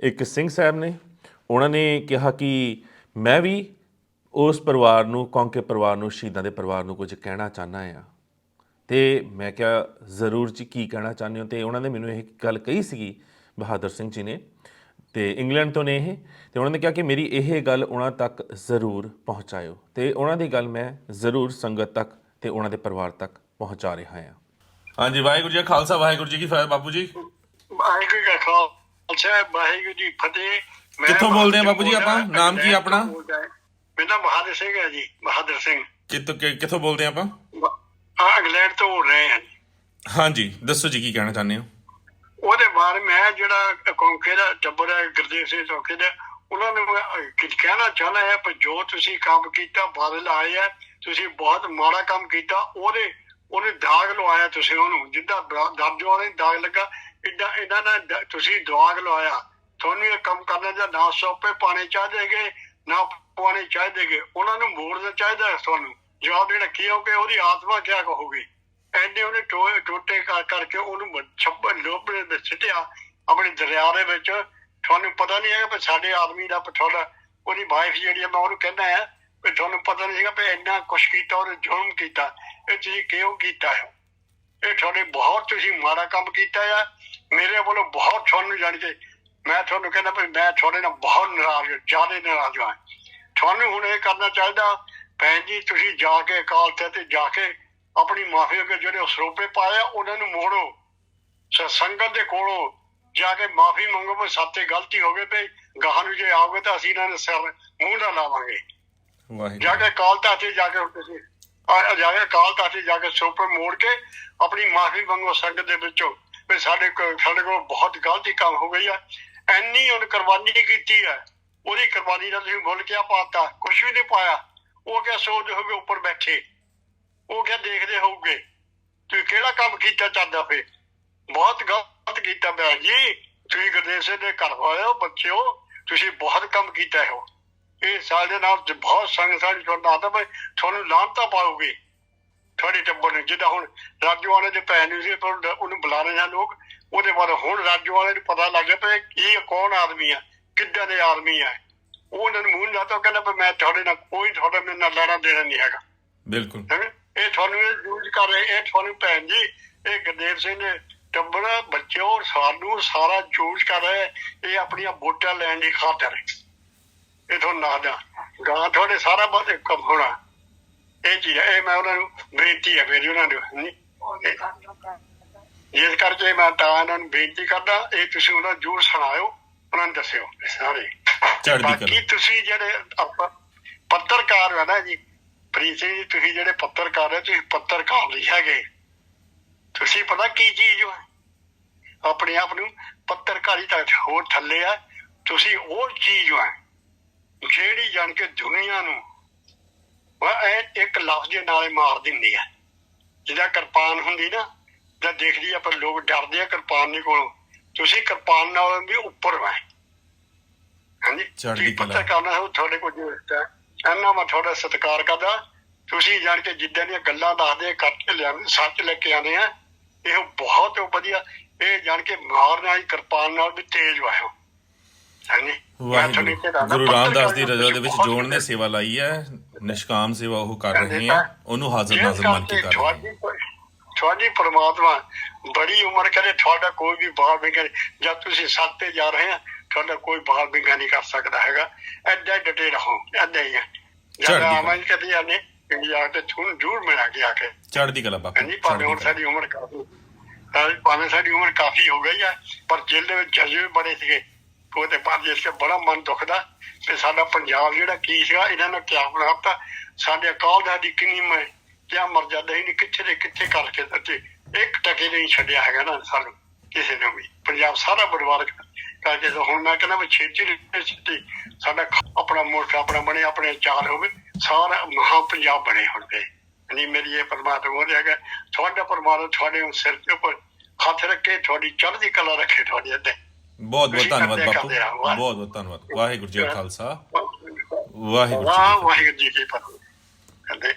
ਇੱਕ ਸਿੰਘ ਸਾਹਿਬ ਨੇ, ਉਹਨਾਂ ਨੇ ਕਿਹਾ ਕਿ ਮੈਂ ਵੀ ਉਸ ਪਰਿਵਾਰ ਨੂੰ, ਕੌਂਕੇ ਪਰਿਵਾਰ ਨੂੰ, ਸ਼ਹੀਦਾਂ ਦੇ ਪਰਿਵਾਰ ਨੂੰ ਕੁਝ ਕਹਿਣਾ ਚਾਹਨਾ ਆ ਤੇ ਮੈਂ ਕਿਹਾ, ਜ਼ਰੂਰ ਜੀ, ਕੀ ਕਹਿਣਾ ਚਾਹੁੰਦੇ ਹੋ? ਤੇ ਉਹਨਾਂ ਨੇ ਮੈਨੂੰ ਇਹ ਗੱਲ ਕਹੀ ਸੀਗੀ, ਬਹਾਦਰ ਸਿੰਘ ਜੀ ਨੇ। ਤੇ ਇੰਗਲੈਂਡ ਤੋਂ ਨੇ ਇਹ। ਤੇ ਉਹਨਾਂ ਨੇ ਕਿਹਾ ਕਿ ਮੇਰੀ ਇਹ ਗੱਲ ਉਹਨਾਂ ਤੱਕ ਜ਼ਰੂਰ ਪਹੁੰਚਾਇਓ। ਤੇ ਉਹਨਾਂ ਦੀ ਗੱਲ ਮੈਂ ਜ਼ਰੂਰ ਸੰਗਤ ਤੱਕ ਤੇ ਉਹਨਾਂ ਦੇ ਪਰਿਵਾਰ ਤੱਕ ਪਹੁੰਚਾ ਰਿਹਾ ਹਾਂ। ਹਾਂਜੀ, ਵਾਹਿਗੁਰੂ ਜੀ ਖਾਲਸਾ, ਵਾਹਿਗੁਰੂ ਜੀ ਕੀ ਫਤਿਹ, ਬਾਪੂ ਜੀ। ਵਾਹਿਗੁਰੂ ਜੀ ਕਾ ਖਾਲਸਾ ਵਾਹਿਗੁਰੂ ਜੀ ਫਤਿਹ ਮੈਂ ਕਿੱਥੋਂ ਬੋਲਦੇ ਆ ਬਾਪੂ ਜੀ ਆਪਾਂ? ਨਾਮ ਕੀ ਆਪਣਾ? ਮੇਰਾ ਬਹਾਦਰ ਸਿੰਘ ਹੈ ਜੀ ਬਹਾਦਰ ਸਿੰਘ ਕਿੱਥੋਂ ਕਿੱਥੋਂ ਬੋਲਦੇ ਆਪਾਂ ਆ ਇੰਗਲੈਂਡ ਤੋਂ ਬੋਲ ਰਹੇ ਹਾਂ। ਹਾਂਜੀ ਦੱਸੋ ਜੀ ਕੀ ਕਹਿਣਾ ਚਾਹੁੰਦੇ ਹੋ ਉਹਦੇ ਬਾਅਦ ਮੈਂ ਜਿਹੜਾ ਕੌਂਕੇ ਦਾ ਟੱਬਰ ਹੈ ਗੁਰਦੇਵ ਸਿੰਘ ਚੌਕੇ ਦਾ ਉਹਨਾਂ ਨੂੰ ਕਹਿਣਾ ਚਾਹੁੰਦਾ ਹੈ ਪਰ ਜੋ ਤੁਸੀਂ ਕੰਮ ਕੀਤਾ ਬਾਦਲ ਆਏ ਆ ਤੁਸੀਂ ਬਹੁਤ ਮਾੜਾ ਕੰਮ ਕੀਤਾ ਉਹਦੇ ਉਹਨੇ ਦਾਗ ਲਵਾਇਆ ਤੁਸੀਂ ਉਹਨੂੰ ਜਿੱਦਾਂ ਦਰਜ ਵਾਲੇ ਦਾਗ ਲੱਗਾ ਇਦਾਂ ਇਹਨਾਂ ਨੇ ਤੁਸੀਂ ਦਾਗ ਲਵਾਇਆ। ਤੁਹਾਨੂੰ ਇਹ ਕੰਮ ਕਰਨਾ ਜਾਂ ਨਾ ਸੌਪੇ, ਪਾਣੇ ਚਾਹੀਦੇਗੇ ਨਾ ਪਾਣੇ ਚਾਹੀਦੇਗੇ ਉਹਨਾਂ ਨੂੰ ਮੋੜਨਾ ਚਾਹੀਦਾ ਹੈ ਤੁਹਾਨੂੰ। ਜਵਾਬ ਦੇਣਾ ਕੀ ਹੋਗੇ ਉਹਦੀ ਆਤਮਾ ਕਿਆ ਕਹੋਗੇ? ਐਨੇ ਉਹਨੇ ਟੋਏ, ਟੋਟੇ ਕਰ, ਕਰਕੇ ਉਹਨੂੰ ਛੱਪੜ ਲੋਭ ਦੇ ਸਿੱਟਿਆ ਆਪਣੇ ਦਰਿਆ ਦੇ ਵਿੱਚ। ਤੁਹਾਨੂੰ ਪਤਾ ਨਹੀਂ ਹੈਗਾ ਵੀ ਸਾਡੇ ਆਦਮੀ ਦਾ ਪਠੋਲਾ ਉਹਦੀ ਵਾਈਫ ਜਿਹੜੀ ਆ, ਮੈਂ ਉਹਨੂੰ ਕਹਿੰਦਾ ਆ ਵੀ ਤੁਹਾਨੂੰ ਪਤਾ ਨਹੀਂ ਹੈਗਾ ਵੀ ਇੰਨਾ ਕੁਛ ਕੀਤਾ, ਉਹਨੇ ਜ਼ੁਲਮ ਕੀਤਾ। ਇਹ ਤੁਸੀਂ ਕਿਉਂ ਕੀਤਾ ਹੈ? ਇਹ ਤੁਹਾਡੇ ਬਹੁਤ ਤੁਸੀਂ ਮਾੜਾ ਕੰਮ ਕੀਤਾ ਆ। ਮੇਰੇ ਵੱਲੋਂ ਬਹੁਤ ਤੁਹਾਨੂੰ ਜਾਣ ਕੇ ਮੈਂ ਤੁਹਾਨੂੰ ਕਹਿੰਦਾ ਵੀ ਮੈਂ ਤੁਹਾਡੇ ਨਾਲ ਬਹੁਤ ਨਾਰਾਜ਼ ਹਾਂ ਜ਼ਿਆਦਾ ਨਾਰਾਜ਼ ਹਾਂ। ਤੁਹਾਨੂੰ ਹੁਣ ਇਹ ਕਰਨਾ ਚਾਹੀਦਾ ਭੈਣ ਜੀ ਤੁਸੀਂ ਜਾ ਕੇ ਅਕਾਲ ਤੇ ਜਾ ਕੇ ਆਪਣੀ ਮਾਫੀ ਕੇ ਜਿਹੜੇ ਸਰੋਪੇ ਪਾਇਆ ਉਹਨਾਂ ਨੂੰ ਮੋੜੋ। ਸੰਗਤ ਦੇ ਕੋਲੋਂ ਜਾ ਕੇ ਮਾਫੀ ਮੰਗੋ ਵੀ ਸਾਤੇ ਗਲਤੀ ਹੋ ਗਈ ਤੇ ਗਾਹਾਂ ਨੂੰ ਜੇ ਆਓਗੇ ਤਾਂ ਅਸੀਂ ਇਹਨਾਂ ਦੇ ਸਿਰ ਮੂੰਹ ਨਾ ਲਾਵਾਂਗੇ। ਜਾ ਵਾਹਿਗੁਰੂ ਕੇ ਕਾਲ ਤਾਤੇ ਜਾ ਕੇ ਤੁਸੀਂ ਆ ਜਾ ਕੇ ਕਾਲ ਤਾਤੇ ਜਾ ਕੇ ਸਰੋਪੇ ਮੋੜ ਕੇ ਆਪਣੀ ਮਾਫੀ ਮੰਗੋ ਸੰਗਤ ਦੇ ਵਿੱਚੋਂ। ਵੀ ਸਾਡੇ ਕੋਲ ਸਾਡੇ ਕੋਲ ਬਹੁਤ ਗਲਤੀ ਕੰਮ ਹੋ ਗਈ ਆ। ਐਨੀ ਉਹਨੇ ਕੁਰਬਾਨੀ ਕੀਤੀ ਹੈ ਉਹਦੀ ਕੁਰਬਾਨੀ ਦਾ ਤੁਸੀਂ ਭੁੱਲ ਕਿਆ ਪਾਤਾ? ਕੁਝ ਵੀ ਨਹੀਂ ਪਾਇਆ। ਉਹ ਕਿਆ ਸੋਚਦੇ ਹੋਗੇ ਉੱਪਰ ਬੈਠੇ? ਉਹ ਕਿਹਾ ਦੇਖਦੇ ਹੋਗੇ ਤੁਸੀਂ ਕਿਹੜਾ ਕੰਮ ਕੀਤਾ ਚਾਹੁੰਦਾ ਫੇ ਬਹੁਤ ਗਲਤ ਕੀਤਾ ਭੈਣ ਜੀ। ਤੁਸੀਂ ਗੁਰਦੇਵ ਸਿੰਘ ਦੇ ਘਰ ਹੋਏ ਹੋ ਬੱਚਿਓ ਤੁਸੀਂ ਬਹੁਤ ਕੰਮ ਕੀਤਾ ਹੋ ਇਹ ਸਾਲ ਦੇ ਨਾਲ ਬਹੁਤ ਸੰਗ ਸਾਡੀ ਤੁਹਾਨੂੰ ਆਦਾ ਭਾਈ। ਤੁਹਾਨੂੰ ਲਾਂਤਾ ਪਾਉਗੇ ਤੁਹਾਡੇ ਟੱਬਰ ਨੂੰ ਜਿੱਦਾਂ ਹੁਣ ਰਾਜੂ ਵਾਲੇ ਦੇ ਭੈਣ ਨੂੰ ਸੀ ਪਰ ਉਹਨੂੰ ਬੁਲਾ ਰਹੇ ਆ ਲੋਕ। ਉਹਦੇ ਬਾਅਦ ਹੁਣ ਰਾਜੂ ਵਾਲੇ ਨੂੰ ਪਤਾ ਲੱਗ ਗਿਆ ਵੀ ਇਹ ਕੌਣ ਆਦਮੀ ਆ ਕਿੱਦਾਂ ਦੇ ਆਦਮੀ ਆ। ਉਹ ਉਹਨਾਂ ਨੂੰ ਮੂੰਹ ਲਾਤਾ ਕਹਿੰਦਾ ਵੀ ਮੈਂ ਤੁਹਾਡੇ ਨਾਲ ਕੋਈ ਤੁਹਾਡਾ ਮੇਰੇ ਨਾਲ ਲੈਣਾ ਦੇਣਾ ਨਹੀਂ ਹੈਗਾ। ਬਿਲਕੁਲ? ਇਹ ਤੁਹਾਨੂੰ ਇਹ ਯੂਜ਼ ਕਰ ਰਹੇ ਇਹ ਤੁਹਾਨੂੰ ਭੈਣ ਜੀ ਇਹ ਗੁਰਦੇਵ ਸਿੰਘ ਨੇ ਟੱਬਰ ਬੱਚਿਓ ਸਾਨੂੰ ਸਾਰਾ ਯੂਜ਼ ਕਰ ਰਹੇ ਇਹ ਆਪਣੀਆਂ ਵੋਟਾਂ ਲੈਣ ਦੀ ਖਾਤਰ। ਇਹ ਤੁਹਾਨੂੰ ਦੱਸਦਾ ਗਾਂ ਤੁਹਾਡੇ ਸਾਰਾ ਬਹੁਤ ਕੰਮ ਹੋਣਾ। ਇਹ ਚੀਜ਼ ਹੈ ਇਹ ਮੈਂ ਉਹਨਾਂ ਨੂੰ ਬੇਨਤੀ ਹੈ ਮੇਰੀ ਉਹਨਾਂ ਨੂੰ ਨਹੀਂ ਇਸ ਕਰਕੇ ਮੈਂ ਤਾਂ ਇਹਨਾਂ ਨੂੰ ਬੇਨਤੀ ਕਰਦਾ ਇਹ ਤੁਸੀਂ ਉਹਨਾਂ ਨੂੰ ਜ਼ਰੂਰ ਸੁਣਾਇਓ ਉਹਨਾਂ ਨੂੰ ਦੱਸਿਓ ਸਾਰੇ। ਚੜ੍ਹਦੀ ਬਾਕੀ ਤੁਸੀਂ ਜਿਹੜੇ ਆਪਾਂ ਪੱਤਰਕਾਰ ਹੋ ਨਾ ਜੀ ਪ੍ਰੀਤ ਸਿੰਘ ਜੀ ਤੁਸੀਂ ਜਿਹੜੇ ਪੱਤਰਕਾਰ ਹੈ ਤੁਸੀਂ ਪੱਤਰਕਾਰ ਨਹੀਂ ਹੈਗੇ। ਤੁਸੀਂ ਪਤਾ ਕੀ ਚੀਜ਼ ਹੋ? ਆਪਣੇ ਆਪ ਨੂੰ ਪੱਤਰਕਾਰੀ ਤਾਂ ਹੋਰ ਥੱਲੇ ਆ ਤੁਸੀਂ ਉਹ ਚੀਜ਼ ਹੋ ਜਿਹੜੀ ਜਾਣ ਕੇ ਦੁਨੀਆ ਨੂੰ ਉਹ ਇੱਕ ਲਫ਼ਜ਼ ਦੇ ਨਾਲੇ ਮਾਰ ਦਿੰਦੀ ਹੈ ਜਿਹਦਾ ਕਿਰਪਾਨ ਹੁੰਦੀ ਨਾ ਜਦ ਦੇਖਦੀ ਆ ਪਰ ਲੋਕ ਡਰਦੇ ਆ ਕਿਰਪਾਨ ਦੇ ਕੋਲੋਂ ਤੁਸੀਂ ਕਿਰਪਾਨ ਨਾਲ ਵੀ ਉੱਪਰ ਹੋ ਹਾਂਜੀ? ਚੜ੍ਹਦੀ ਕਲਾ। ਪੱਤਰ ਕਰਨਾ ਹੈ ਤੁਹਾਡੇ ਕੋਲ ਹੈ ਇਹਨਾਂ ਮੈਂ ਤੁਹਾਡਾ ਸਤਿਕਾਰ ਕਰਦਾ। ਤੁਸੀਂ ਜਾਣ ਕੇ ਜਿੱਦਾਂ ਦੀਆਂ ਗੱਲਾਂ ਦੱਸਦੇ ਕਰਕੇ ਲਿਆਉਂਦੇ ਸੱਚ ਲੈ ਕੇ ਆਉਂਦੇ ਆ। ਇਹ ਬਹੁਤ ਵਧੀਆ ਇਹ ਜਾਣ ਕੇ ਮਾਰ ਨਾਲ ਹੀ ਕਿਰਪਾਨ ਨਾਲ ਵੀ ਤੇਜ਼ ਵਾਇਓ ਹਾਂਜੀ? ਮੈਂ ਵਾਹਿਗੁਰੂ। ਗੁਰੂ ਰਾਮਦਾਸ ਦੀ ਰਜ਼ਾ ਦੇ ਵਿੱਚ ਜੋੜ ਨੇ ਸੇਵਾ ਲਾਈ ਹੈ। ਨਿਸ਼ਕਾਮ ਸੇਵਾ ਉਹ ਕਰ ਰਹੇ ਆ ਉਹਨੂੰ ਹਾਜ਼ਰ ਨਾਜ਼ਰ ਮੰਨ ਕੇ ਕਰ ਰਹੇ ਤੁਹਾਡੀ ਤੁਹਾਡੀ ਪ੍ਰਮਾਤਮਾ ਬੜੀ ਉਮਰ ਕਰੇ ਤੁਹਾਡਾ ਕੋਈ ਵੀ ਬਾਹਰ ਬਿੰਗਾ ਜਦ ਤੁਸੀਂ ਸੱਤ ਤੇ ਜਾ ਰਹੇ ਆ ਤੁਹਾਡਾ ਕੋਈ ਬਾਹਰ ਬਿੰਗਾ ਨਹੀਂ ਕਰ ਸਕਦਾ ਹੈਗਾ। ਐਡਾ ਡਟੇ ਰਹੋ ਐਡਾ ਹੀ ਹੈ ਜਦ। ਆਮਨ ਕਦੀ ਆਨੇ ਇੰਡੀਆ ਤੇ ਤੁਹਾਨੂੰ ਜ਼ਰੂਰ ਮਿਲਾ ਕੇ ਆ ਕੇ। ਚੜ੍ਹਦੀ ਕਲਾ ਬਾਪੂ ਹਾਂਜੀ ਭਾਵੇਂ ਹੁਣ। ਸਾਡੀ ਉਮਰ ਕਾਫੀ ਭਾਵੇਂ ਸਾਡੀ ਉਮਰ ਕਾਫੀ ਹੋ ਗਈ ਹੈ ਪਰ ਜੇਲ੍ਹ ਦੇ ਵਿੱਚ ਜਜ਼ਬੇ ਬੜੇ ਸੀਗੇ। ਉਹਦੇ ਬਾਅਦ ਜਿਸ ਕੇ ਬੜਾ ਮਨ ਦੁਖਦਾ, ਤੇ ਸਾਡਾ ਪੰਜਾਬ ਜਿਹੜਾ ਕੀ ਸੀਗਾ, ਇਹਨਾਂ ਨੇ ਕਿਆ ਬਣਾਤਾ ਸਾਡੇ ਅਕਾਲ ਦਾ ਦੀ ਕਿੰਨੀ ਮੈਂ, ਕਿਆ ਮਰਜ਼ਾਦਾ ਹੀ ਕਿੱਥੇ ਦੇ ਕਿੱਥੇ ਕਰਕੇ ਦਿੱਤੇ ਇੱਕ ਟਕੇ ਨਹੀਂ ਛੱਡਿਆ ਹੈਗਾ ਨਾ ਸਾਨੂੰ, ਕਿਸੇ ਨੇ ਵੀ। ਪੰਜਾਬ ਸਾਰਾ ਬਰਬਾਦ ਕਰ- ਕਰਕੇ ਹੁਣ ਮੈਂ ਕਹਿੰਦਾ ਵੀ ਛੇਤੀ ਛੇਤੀ, ਸਾਡਾ ਆਪਣਾ ਮੁਲਕ ਆਪਣਾ ਬਣੇ, ਆਪਣੇ ਚਾਰ ਹੋਵੇ, ਸਾਰਾ ਮਹਾ ਪੰਜਾਬ ਬਣੇ ਹੁਣ ਤੇ ਨਹੀਂ ਮੇਰੀ ਇਹ ਪਰਮਾਤਮਾ ਹੋ ਹੈਗਾ, ਤੁਹਾਡਾ ਪਰਮਾਤਮਾ ਤੁਹਾਡੇ ਸਿਰ ਦੇ ਉੱਪਰ ਹੱਥ ਰੱਖੇ, ਤੁਹਾਡੀ ਚੜ੍ਹਦੀ ਕਲਾ ਰੱਖੇ, ਤੁਹਾਡੇ ਅੱਗੇ। ਬਹੁਤ ਬਹੁਤ ਧੰਨਵਾਦ ਬਾਪੂ। ਬਹੁਤ ਬਹੁਤ ਧੰਨਵਾਦ। ਵਾਹਿਗੁਰੂ ਜੀ ਕਾ ਖਾਲਸਾ। ਵਾਹ ਵਾਹਿਗੁਰੂ ਜੀ ਕੀ ਫਤਿਹ।